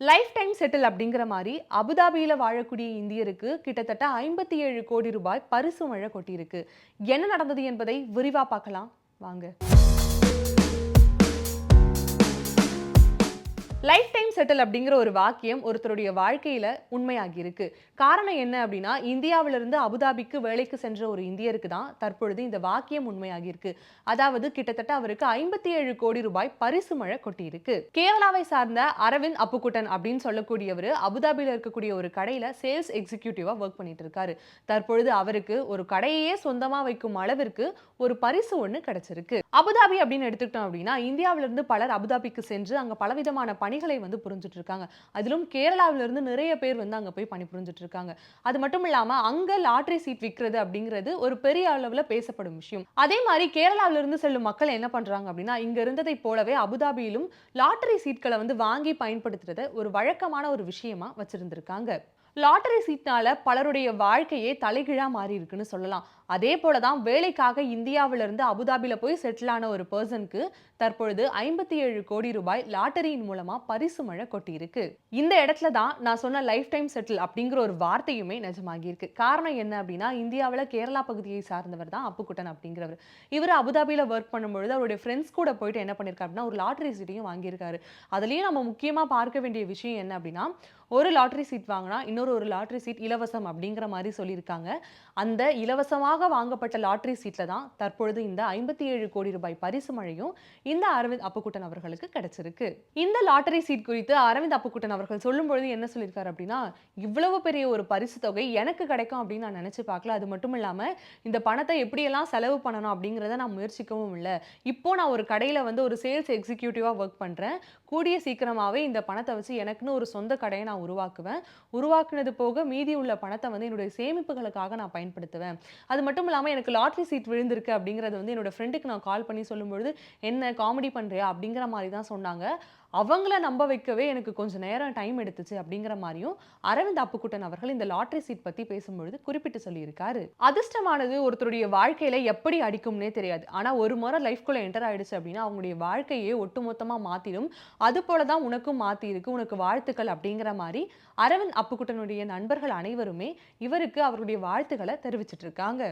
Life time settle அப்படிங்கிற மாதிரி அபுதாபியில் வாழக்கூடிய இந்தியருக்கு கிட்டத்தட்ட ஐம்பத்தி ஏழு கோடி ரூபாய் பரிசு மழை கொட்டியிருக்கு என்ன நடந்தது என்பதை விரிவா பார்க்கலாம். வாங்க. லைஃப் டைம் செட்டில் அப்படிங்கிற ஒரு வாக்கியம் ஒருத்தருடைய வாழ்க்கையில உண்மையாகி இருக்கு. காரணம் என்ன அப்படின்னா இந்தியாவிலிருந்து அபுதாபிக்கு வேலைக்கு சென்ற ஒரு இந்தியருக்கு தான் தற்பொழுது இந்த வாக்கியம் உண்மையாகி இருக்கு. அதாவது கிட்டத்தட்ட அவருக்கு ஐம்பத்தி ஏழு கோடி ரூபாய் பரிசு மழை கொட்டியிருக்கு கேரளாவை சார்ந்த அரவிந்த் அப்புக்குட்டன் அப்படின்னு சொல்லக்கூடியவர் அபுதாபியில் இருக்கக்கூடிய ஒரு கடையில சேல்ஸ் எக்ஸிக்யூட்டிவா ஒர்க் பண்ணிட்டு இருக்காரு. தற்பொழுது அவருக்கு ஒரு கடையே சொந்தமா வைக்கும் அளவிற்கு ஒரு பரிசு ஒன்று கிடைச்சிருக்கு. அபுதாபி அப்படின்னு எடுத்துக்கிட்டோம் அப்படின்னா இந்தியாவிலிருந்து பலர் அபுதாபிக்கு சென்று அங்க பலவிதமான பணிகளை வந்து புரிஞ்சுட்டு இருக்காங்க அதிலும் கேரளாவிலிருந்து நிறைய பேர் வந்து அங்க போய் பணி புரிஞ்சுட்டு இருக்காங்க அது மட்டும் இல்லாம அங்க லாட்டரி சீட் விற்கிறது அப்படிங்கிறது ஒரு பெரிய அளவுல பேசப்படும் விஷயம். அதே மாதிரி கேரளாவில இருந்து செல்லும் மக்கள் என்ன பண்றாங்க அப்படின்னா இங்க இருந்ததை போலவே அபுதாபியிலும் லாட்டரி சீட்களை வந்து வாங்கி பயன்படுத்துறத ஒரு வழக்கமான ஒரு விஷயமா வச்சிருந்திருக்காங்க. லாட்டரி சீட்னால பலருடைய வாழ்க்கையே தலைகீழா மாறி இருக்குன்னு சொல்லலாம். அதே போல தான் வேலைக்காக இந்தியாவிலிருந்து அபுதாபியில் போய் செட்டில் ஆன ஒரு பர்சனுக்கு தற்பொழுது ஐம்பத்தி ஏழு கோடி ரூபாய் லாட்டரியின் மூலமாக பரிசு மழை கொட்டியிருக்கு. இந்த இடத்துல தான் நான் சொன்ன லைஃப் டைம் செட்டில் அப்படிங்கிற ஒரு வார்த்தையுமே நிஜமாகியிருக்கு. காரணம் என்ன அப்படின்னா இந்தியாவில் கேரளா பகுதியை சார்ந்தவர் தான் அப்புக்குட்டன் அப்படிங்கிறவர். இவர் அபுதாபியில் ஒர்க் பண்ணும்பொழுது அவருடைய ஃப்ரெண்ட்ஸ் கூட போயிட்டு என்ன பண்ணியிருக்காரு அப்படின்னா ஒரு லாட்டரி சீட்டையும் வாங்கியிருக்காரு. அதுலேயும் நம்ம முக்கியமாக பார்க்க வேண்டிய விஷயம் என்ன அப்படின்னா ஒரு லாட்டரி சீட் வாங்கினா இன்னொரு ஒரு லாட்டரி சீட் இலவசம் அப்படிங்கிற மாதிரி சொல்லியிருக்காங்க. அந்த இலவசமாக வாங்கப்பட்ட லாட்டரி சீட்ல தான் தற்பொழுது இந்த ஐம்பத்தி ஏழு கோடி ரூபாய் பரிசு மழையும் இந்த அரவிந்த் அப்புக்குட்டன் அவர்களுக்கு கிடைச்சிருக்கு. இந்த லாட்டரி சீட் குறித்து அரவிந்த் அப்புக்குட்டன் அவர்கள் சொல்லும் பொழுது என்ன சொல்லியிருக்காரு அப்படின்னா இவ்வளவு பெரிய ஒரு பரிசு தொகை எனக்கு கிடைக்கும் அப்படின்னு நான் நினைச்சு பார்க்கல. அது மட்டும் இல்லாம இந்த பணத்தை எப்படியெல்லாம் செலவு பண்ணணும் அப்படிங்கிறத நான் முயற்சிக்கவும் இல்லை. இப்போ நான் ஒரு கடையில வந்து ஒரு சேல்ஸ் எக்ஸிக்யூட்டிவா ஒர்க் பண்றேன். கூடிய சீக்கிரமாவே இந்த பணத்தை வச்சு எனக்குன்னு ஒரு சொந்த கடையை நான் உருவாக்குவேன். உருவாக்குனது போக மீதி உள்ள பணத்தை வந்து என்னுடைய சேமிப்புகளுக்காக நான் பயன்படுத்துவேன். அது மட்டும் இல்லாமல் எனக்கு லாட்ரி சீட் விழுந்திருக்கு அப்படிங்கிறது வந்து என்னோடய ஃப்ரெண்டுக்கு நான் கால் பண்ணி சொல்லும்பொழுது என்ன காமெடி பண்ணுறியா அப்படிங்கிற மாதிரி தான் சொன்னாங்க. அவங்கள நம்ப வைக்கவே எனக்கு கொஞ்சம் நேரம் டைம் எடுத்துச்சு அப்படிங்கிற மாதிரியும் அரவிந்த் அப்புக்குட்டன் அவர்கள் இந்த லாட்ரி சீட் பற்றி பேசும்பொழுது குறிப்பிட்டு சொல்லியிருக்காரு. அதிர்ஷ்டமானது ஒருத்தருடைய வாழ்க்கையில எப்படி அடிக்கும்னே தெரியாது. ஆனால் ஒரு முறை லைஃப்குள்ளே என்டர் ஆயிடுச்சு அப்படின்னா அவங்களுடைய வாழ்க்கையே ஒட்டுமொத்தமாக மாற்றிடும் அது போல தான் உனக்கும் மாற்றியிருக்கு இருக்கு உனக்கு வாழ்த்துக்கள் அப்படிங்கிற மாதிரி அரவிந்த் அப்புக்குட்டனுடைய நண்பர்கள் அனைவருமே இவருக்கு அவருடைய வாழ்த்துக்களை தெரிவிச்சிட்டு இருக்காங்க.